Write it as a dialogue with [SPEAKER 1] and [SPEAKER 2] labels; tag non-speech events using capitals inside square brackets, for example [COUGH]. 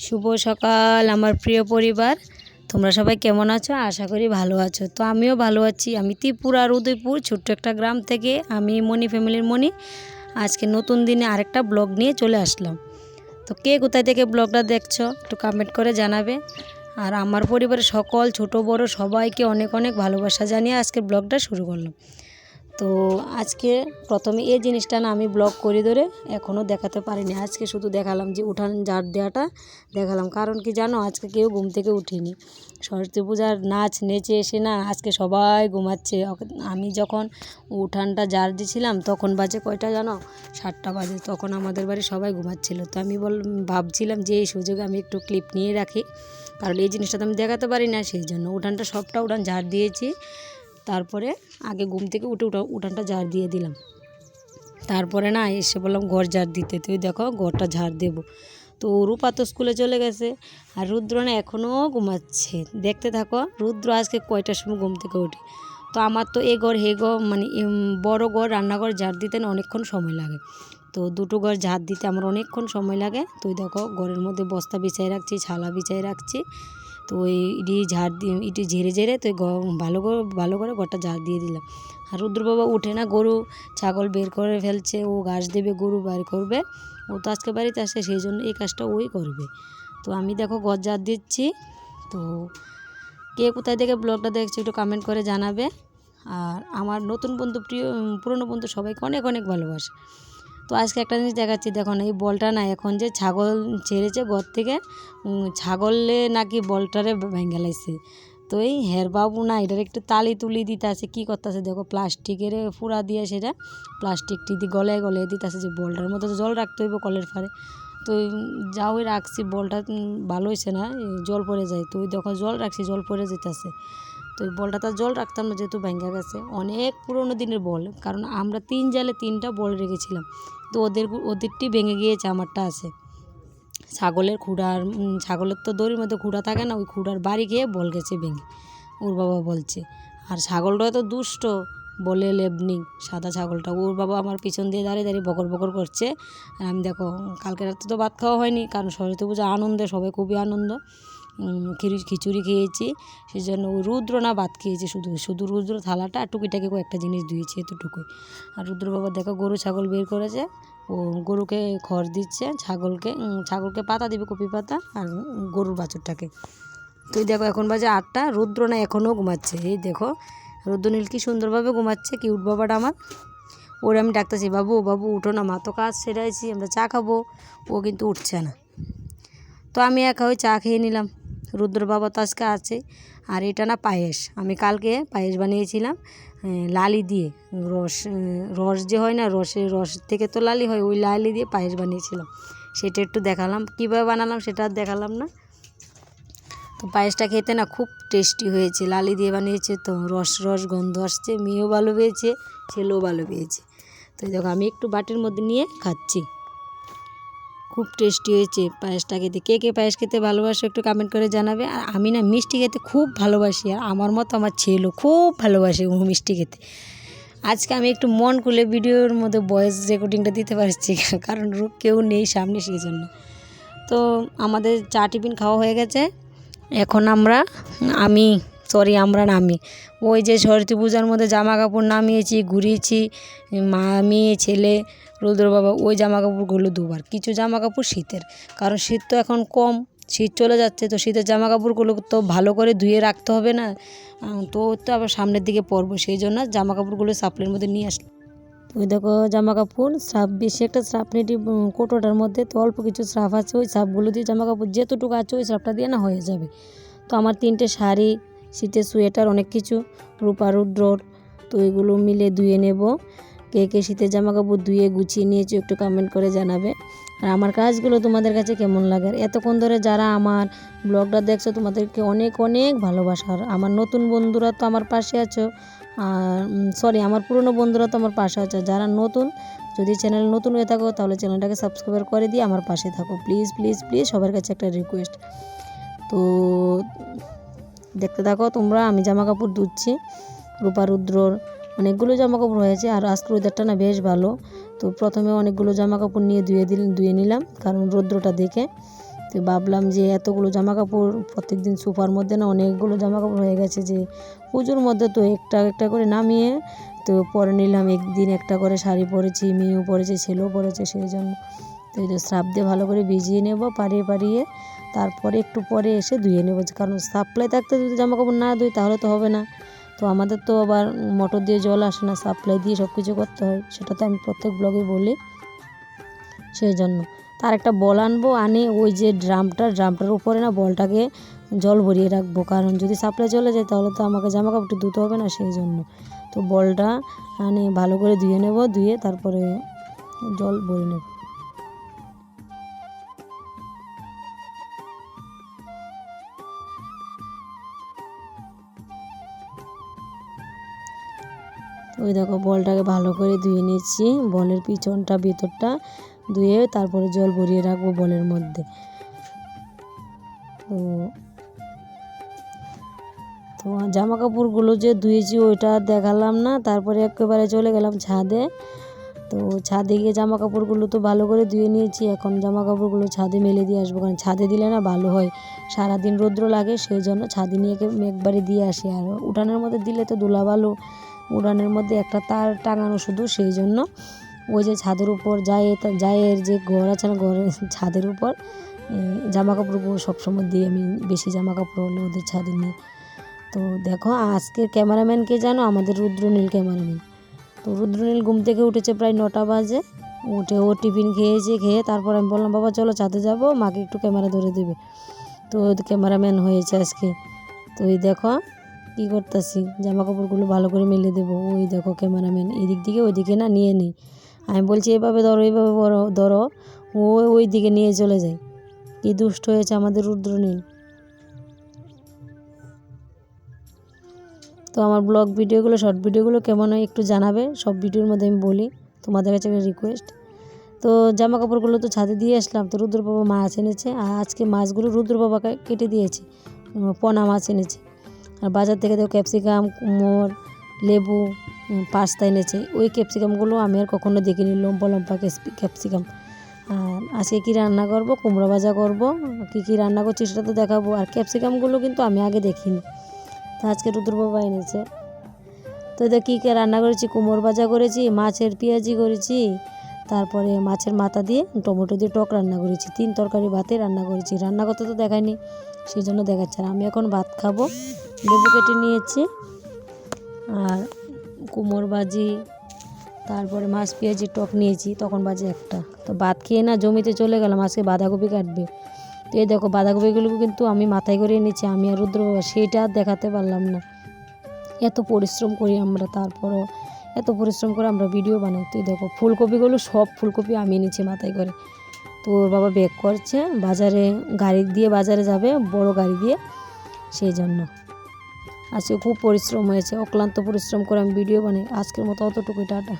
[SPEAKER 1] শুভ সকাল, আমার প্রিয় পরিবার। তোমরা সবাই কেমন আছো? আশা করি ভালো আছো। তো আমিও ভালো আছি। আমি ত্রিপুরার উদয়পুর ছোট্ট একটা গ্রাম থেকে আমি মণি ফ্যামিলির মণি। আজকে নতুন দিনে আরেকটা ব্লগ নিয়ে চলে আসলাম। তো কে কোথায় থেকে ব্লগটা দেখছ? একটু কমেন্ট করে জানাবে। আর আমার পরিবারের সকল ছোট বড় সবাইকে অনেক অনেক ভালোবাসা জানিয়ে আজকে ব্লগটা শুরু করলাম। তো আজকে প্রথমে এই জিনিসটা না আমি ব্লগ করে ধরে এখনও দেখাতে পারিনি। আজকে শুধু দেখালাম যে উঠান ঝাড় দেওয়াটা দেখালাম। কারণ কি জানো, আজকে কেউ ঘুম থেকে উঠিনি। সরস্বতী পূজার নাচ নেচে এসে না আজকে সবাই ঘুমাচ্ছে। আমি যখন উঠানটা ঝাড় দিছিলাম তখন বাজে কয়টা জানো? সাতটা বাজে। তখন আমাদের বাড়ি সবাই ঘুমাচ্ছিল। তো আমি বল ভাবছিলাম যে এই সুযোগে আমি একটু ক্লিপ নিয়ে রাখি। কারণ এই জিনিসটা তো আমি দেখাতে পারি না। সেই জন্য উঠানটা সবটা উঠান ঝাড় দিয়েছি। তারপরে আগে ঘুম থেকে উঠে উঠা উঠানটা ঝাড় দিয়ে দিলাম। তারপরে না এসে বললাম, ঘর ঝাড় দিতে। তুই দেখো, ঘরটা ঝাড় দেবো। তো রূপা তো স্কুলে চলে গেছে আর রুদ্র না এখনও ঘুমাচ্ছে। দেখতে থাকো, রুদ্র আজকে কয়টার সময় ঘুম থেকে ওঠে? তো আমার তো এ ঘর, হে ঘর মানে বড় ঘর, রান্নাঘর ঝাড় দিতে না অনেকক্ষণ সময় লাগে। তো দুটো ঘর ঝাড় দিতে আমার অনেকক্ষণ সময় লাগে। তুই দেখো, ঘরের মধ্যে বস্তা বিছাই রাখছি, ছালা বিছাই রাখছি। তো ইডি ঝাড় দিয়ে ইটি ঝেড়ে ঝেড়ে তো ভালো করে ভালো করে ঘরটা ঝাড় দিয়ে দিলাম। আর রুদ্র বাবা উঠে না গরু, ছাগল বের করে ফেলছে, ও ঘাস দেবে, গরু বের করবে। ও তো আজকে বাড়িতে আসে, সেই জন্য এই কাজটা ওই করবে। তো আমি দেখো ঘর ঝাড় দিচ্ছি। তো কে কোথায় থেকে ব্লগটা দেখছে একটু কমেন্ট করে জানাবে। আর আমার নতুন বন্ধু, প্রিয় পুরনো বন্ধু সবাইকে অনেক অনেক ভালোবাসে। তো আজকে একটা জিনিস দেখাচ্ছি দেখুন এই বলটা না এখন যে ছাগল ছেড়েছে ঘর থেকে ছাগলে নাকি বলটারে ভেঙে লাইছে। তো এই হের বাবু না এটার একটু তালি তুলি দিতে আছে কী করতেছে দেখো, প্লাস্টিকের ফুরা দিয়ে সেটা প্লাস্টিকটি দিয়ে গলে গলে দিতে যে বলটার মধ্যে জল রাখতে হইব কলের ফারে তো যা ওই রাখছি, বলটা ভালো হয়েছে না জল পড়ে যায়। তো ওই দেখো জল রাখছি, জল পড়ে যেতেছে। তো ওই বলটা তো আর জল রাখতাম না যেহেতু ভেঙে গেছে। অনেক পুরোনো দিনের বল, কারণ আমরা তিন জালে তিনটা বল রেখেছিলাম। তো ওদের ওদেরটি ভেঙে গিয়েছে, আমারটা আছে। ছাগলের খুঁড়ার ছাগলের তো দড়ির মধ্যে খুঁড়া থাকে না, ওই খুঁড়ার বাড়ি গিয়ে বল গেছে ভেঙে, ওর বাবা বলছে। আর ছাগলটা তো দুষ্ট, বলে লেবনি সাদা ছাগলটা। ওর বাবা আমার পিছন দিয়ে দাঁড়িয়ে দাঁড়িয়ে বকর বকর করছে। আর আমি দেখো, কালকে রাত্রে তো ভাত খাওয়া হয়নি, কারণ সরস্বতী পূজা, আনন্দে, সবাই খুবই আনন্দ। খিচুড়ি খেয়েছি সেই জন্য রুদ্র না ভাত খেয়েছে শুধু শুধু রুদ্র থালাটা আর টুকিটাকি কয়েকটা জিনিস ধুয়েছে এতটুকুই। আর রুদ্র বাবা দেখো গরু, ছাগল বের করেছে, ও গরুকে খড় দিচ্ছে, ছাগলকে ছাগলকে পাতা দিবে কপি পাতা আর গরুর বাছুরটাকে। তুই দেখো এখন বাজে আটটা, রুদ্র না এখনও ঘুমাচ্ছে, এই দেখো, রুদ্রনীল কি সুন্দরভাবে ঘুমাচ্ছে, কিউট বাবাটা আমার। ওর আমি ডাকতেছি, বাবু বাবু, উঠো না, মা তো কাজ সেরাইছি আমরা চা খাব। ও কিন্তু উঠছে না। তো আমি একা ওই চা খেয়ে নিলাম। রুদ্র বাবা তো আজকে আছে। আর এটা না পায়েস। আমি কালকে পায়েস বানিয়েছিলাম লালি দিয়ে। রস রস যে হয় না, রসের রস থেকে তো লালি হয়, ওই লালি দিয়ে পায়েস বানিয়েছিলাম। সেটা একটু দেখালাম। কীভাবে বানালাম সেটা আর দেখালাম না। তো পায়েসটা খেতে না খুব টেস্টি হয়েছে। লালি দিয়ে বানিয়েছে তো রস রস গন্ধ আসছে, মেয়েও ভালো পেয়েছে, ছেলেও ভালো পেয়েছে। তো দেখো, আমি একটু বাটির মধ্যে নিয়ে খাচ্ছি। খুব টেস্টি হয়েছে পায়েসটা খেতে কে কে পায়েস খেতে ভালোবাসো একটু কমেন্ট করে জানাবে। আর আমি না মিষ্টি খেতে খুব ভালোবাসি। আর আমার মতো আমার ছেলেও খুব ভালোবাসে ও মিষ্টি খেতে। আজকে আমি একটু মন খুলে ভিডিওর মধ্যে ভয়েস রেকর্ডিংটা দিতে পারছি, [LAUGHS] কারণ রূপ কেউ নেই সামনে সেই জন্য তো আমাদের চা টিফিন খাওয়া হয়ে গেছে। এখন আমরা, আমি সরি আমরা নামি ওই যে সরস্বতী পূজার মধ্যে জামা কাপড় নামিয়েছি, ঘুরিয়েছি, মা, মেয়ে, ছেলে রুদ্র বাবা ওই জামা কাপড়গুলো দুবার। কিছু জামা কাপড় শীতের, কারণ শীত তো এখন কম, শীত চলে যাচ্ছে, তো শীতের জামা কাপড়গুলো তো ভালো করে ধুয়ে রাখতে হবে না। তো তো আবার সামনের দিকে পরবো, সেই জন্য জামা কাপড়গুলো সাপ্লের মধ্যে নিয়ে আসলাম ওই দেখো জামা কাপড় স্রাফ বেশি একটা স্রাফ নেটি কোটোটার মধ্যে, তো অল্প কিছু সাপ আছে, ওই স্রাফগুলো দিয়ে জামা কাপড় যেতটুকু আছে, ওই স্রাফটা দিয়ে না হয়ে যাবে। তো আমার তিনটে শাড়ি, শীতের সোয়েটার, অনেক কিছু, রূপা রুদ্রর, তো এগুলো মিলে ধুয়ে নেব। কে কে শীতের জামা কাপড় ধুয়ে গুছিয়ে নিয়েছো একটু কমেন্ট করে জানাবে। আর আমার কাজগুলো তোমাদের কাছে কেমন লাগে? আর এতক্ষণ ধরে যারা আমার ব্লগটা দেখছ, তোমাদেরকে অনেক অনেক ভালোবাসার আমার নতুন বন্ধুরা তো আমার পাশে আছো। আর সরি আমার পুরনো বন্ধুরা তো আমার পাশে আছে। যারা নতুন, যদি চ্যানেল নতুন হয়ে থাকো, তাহলে চ্যানেলটাকে সাবস্ক্রাইব করে দিয়ে আমার পাশে থাকো। প্লিজ প্লিজ প্লিজ সবার কাছে একটা রিকোয়েস্ট তো, দেখতে থাকো তোমরা, আমি জামা কাপড় ধুচ্ছি। রূপা রুদ্রর অনেকগুলো জামা কাপড় হয়েছে আর আজকের ওয়েদারটা না বেশ ভালো। তো প্রথমে অনেকগুলো জামা কাপড় নিয়ে ধুয়ে দিল ধুয়ে নিলাম, কারণ রৌদ্রটা দেখে। তো ভাবলাম যে এতগুলো জামা কাপড় প্রত্যেক দিন সোফার মধ্যে না অনেকগুলো জামা কাপড় হয়ে গেছে যে পুজোর মধ্যে তো একটা একটা করে নামিয়ে, তো পরে নিলাম একদিন একটা করে শাড়ি পরেছি, মেয়েও পরেছে, ছেলেও পরেছে সেই জন্য তো এই যে দিয়ে ভালো করে ভিজিয়ে নেব, পাড়িয়ে পাড়িয়ে। তারপরে একটু পরে এসে ধুয়ে নেব, কারণ সাপ্লাই থাকতে যদি জামা কাপড় না ধুই তাহলে তো হবে না। তো আমাদের তো আবার মোটর দিয়ে জল আসে না সাপ্লাই দিয়ে সব কিছু করতে হয়, সেটা তো আমি প্রত্যেক ব্লগে বলি। সেই জন্য। তার একটা বল আনব, আনে ওই যে ড্রামটা, ড্রামটার উপরে না বলটাকে জল ভরিয়ে রাখব, কারণ যদি সাপ্লাই চলে যায় তাহলে তো আমাকে জামা কাপড়টা ধুতে হবে না সেই জন্য। তো বলটা আনে, ভালো করে ধুয়ে নেব, ধুয়ে তারপরে জল ভরে নেব। ওই দেখো বলটাকে ভালো করে ধুয়ে নিচ্ছি। বলের পিছনটা, ভেতরটা ধুয়ে তারপরে জল ভরিয়ে রাখব বলের মধ্যে। তো তো জামা কাপড়গুলো যে ধুয়েছি ওইটা দেখালাম না। তারপরে একেবারে চলে গেলাম ছাদে। তো ছাদে গিয়ে জামা কাপড়গুলো তো ভালো করে ধুয়ে নিয়েছি। এখন জামা কাপড়গুলো ছাদে মেলে দিয়ে আসব। কারণ ছাদে দিলে না ভালো হয়। সারাদিন রৌদ্র লাগে, সেই জন্য ছাদে নিয়ে একবারে দিয়ে আসি। আর উঠানের মধ্যে দিলে তো ধুলা ভালো উড়ানের মধ্যে একটা তার টাঙানো শুধু সেই জন্য। ওই যে ছাদের উপর যায় জায়ের যে ঘর আছে না, ঘরের ছাদের উপর জামা কাপড়গুলো সবসময় দিই আমি বেশি জামা কাপড় হলে ওদের ছাদে নিয়ে তো দেখো, আজকের ক্যামেরাম্যানকে জানো? আমাদের রুদ্রনীল ক্যামেরাম্যান। তো রুদ্রনীল ঘুম থেকে উঠেছে প্রায় নটা বাজে। উঠে ও টিফিন খেয়েছে, খেয়ে তারপর আমি বললাম, বাবা, চলো ছাদে যাব, মাকে একটু ক্যামেরা ধরে দেবে। তো ক্যামেরাম্যান হয়েছে আজকে। তো এই দেখো কী করতেছি? জামা কাপড়গুলো ভালো করে মেলে দেবো। ওই দেখো ক্যামেরাম্যান, এদিক দিকে ওই দিকে না নিয়ে নেই। আমি বলছি, এভাবে ধরো এইভাবে বড়, ধরো। ও ওই দিকে নিয়ে চলে যায়। কী দুষ্ট হয়েছে আমাদের রুদ্র রুদ্রনীল তো আমার ব্লগ ভিডিওগুলো, শর্ট ভিডিওগুলো কেমন হয় একটু জানাবে। সব ভিডিওর মধ্যে আমি বলি। তোমাদের কাছে একটা রিকোয়েস্ট তো জামা কাপড়গুলো তো ছাদে দিয়ে আসলাম। তো রুদ্র বাবা মাছ এনেছে। আর আজকে মাছগুলো রুদ্র বাবাকে কেটে দিয়েছে। পোনা মাছ এনেছে। আর বাজার থেকে দেখো ক্যাপসিকাম কুমড় লেবু পাস্তা এনেছে। ওই ক্যাপসিকামগুলো আমি আর কখনো দেখিনি, লম্বা লম্বা ক্যাপসিকাম। আর আজকে কী রান্না করব, কুমড়ো ভাজা করব, কী কী রান্না করছি সেটা তো দেখাবো। আর ক্যাপসিকামগুলো কিন্তু আমি আগে দেখিনি। তো আজকে রুদ্রবাবা এনেছে। তো এটা কী কী রান্না করেছি কুমড়ো ভাজা করেছি, মাছের পেঁয়াজি করেছি, তারপরে মাছের মাথা দিয়ে টমেটো দিয়ে টক রান্না করেছি, তিন তরকারি ভাতে রান্না করেছি। রান্না করতে তো দেখায়নি, সেই জন্য দেখাচ্ছে আর আমি এখন ভাত খাব। লেবু কেটে নিয়েছি আর কুমড় ভাজি, তারপরে মাছ পেঁয়াজি টক নিয়েছি, তখন বাজে একটা। তো ভাত খেয়ে না জমিতে চলে গেলাম, আজকে বাঁধাকপি কাটবে। তো এই দেখো, বাঁধাকপিগুলো কিন্তু আমি মাথায় করে এনেছি, আমি আর রুদ্র বাবা সেটা আর দেখাতে পারলাম না। এত পরিশ্রম করি আমরা, তারপরও এত পরিশ্রম করে আমরা ভিডিও বানাই। তুই দেখো, ফুলকপিগুলো সব ফুলকপি আমি এনেছি মাথায় করে। তো ওর বাবা বেক করছে, বাজারে গাড়ি দিয়ে বাজারে যাবে, বড় গাড়ি দিয়ে, সেই জন্য। আজকে খুব পরিশ্রম হয়েছে অক্লান্ত পরিশ্রম করে আমি ভিডিও বানাই। আজকের মতো অতটুকুই টাটা।